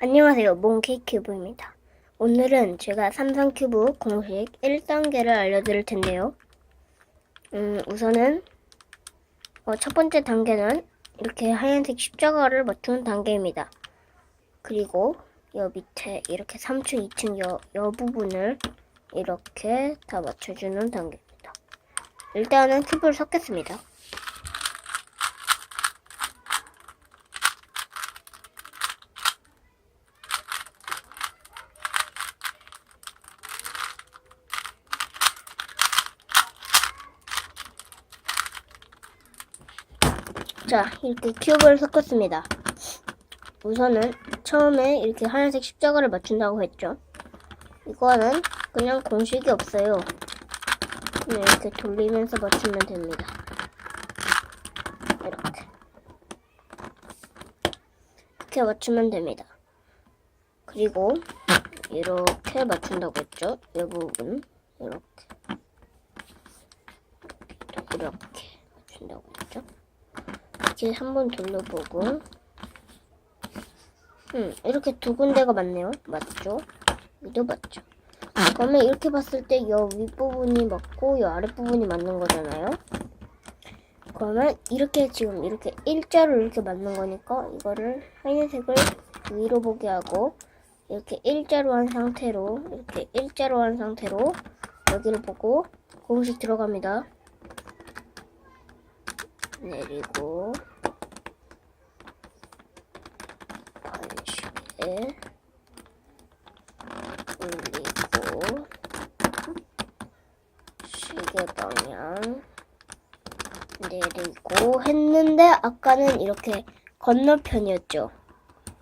안녕하세요. 몽키큐브입니다. 오늘은 제가 삼성큐브 공식 1단계를 알려드릴 텐데요. 음, 우선은 어, 첫 번째 단계는 이렇게 하얀색 십자가를 맞추는 단계입니다. 그리고 여 밑에 이렇게 3층, 2층 여, 여 부분을 이렇게 다 맞춰주는 단계입니다. 일단은 큐브를 섞겠습니다. 자, 이렇게 큐브를 섞었습니다. 우선은 처음에 이렇게 하얀색 십자가를 맞춘다고 했죠. 이거는 그냥 공식이 없어요. 그냥 이렇게 돌리면서 맞추면 됩니다. 이렇게. 이렇게 맞추면 됩니다. 그리고 이렇게 맞춘다고 했죠. 이 부분 이렇게 맞춘다고 했죠. 이렇게 한번 돌려보고. 음 이렇게 두 군데가 맞네요. 맞죠? 이도 맞죠. 그러면 이렇게 봤을 때이 윗부분이 맞고 이 아랫부분이 맞는 거잖아요. 그러면 이렇게 지금 이렇게 일자로 이렇게 맞는 거니까 이거를 하얀색을 위로 보게 하고 이렇게 일자로 한 상태로 이렇게 일자로 한 상태로 여기를 보고 공식 들어갑니다. 내리고 반시계 올리고 시계 방향 내리고 했는데 아까는 이렇게 건너편이었죠.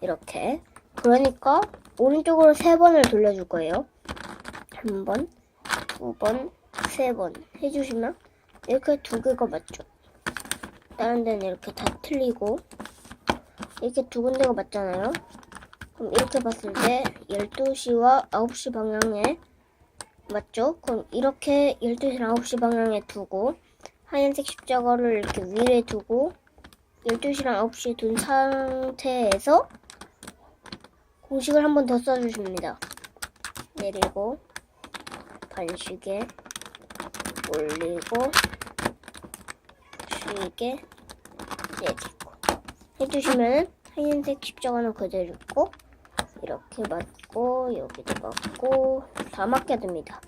이렇게. 그러니까 오른쪽으로 세 번을 돌려줄 거예요. 한 번, 두 번, 세 번. 해주시면 이렇게 두 개가 맞죠. 다른 데는 이렇게 다 틀리고. 이렇게 두 군데가 맞잖아요. 그럼 이렇게 봤을 때 12시와 9시 방향에 맞죠? 그럼 이렇게 12시랑 9시 방향에 두고 하얀색 십자가를 이렇게 위에 두고 12시랑 9시에 둔 상태에서 공식을 한 번 더 써주십니다. 내리고 반시계 올리고 시계 내리고 해주시면 하얀색 십자가는 그대로 있고 이렇게 맞고 여기도 맞고 다 맞게 됩니다.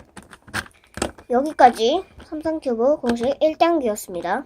여기까지 삼성큐브 공식 1단계였습니다.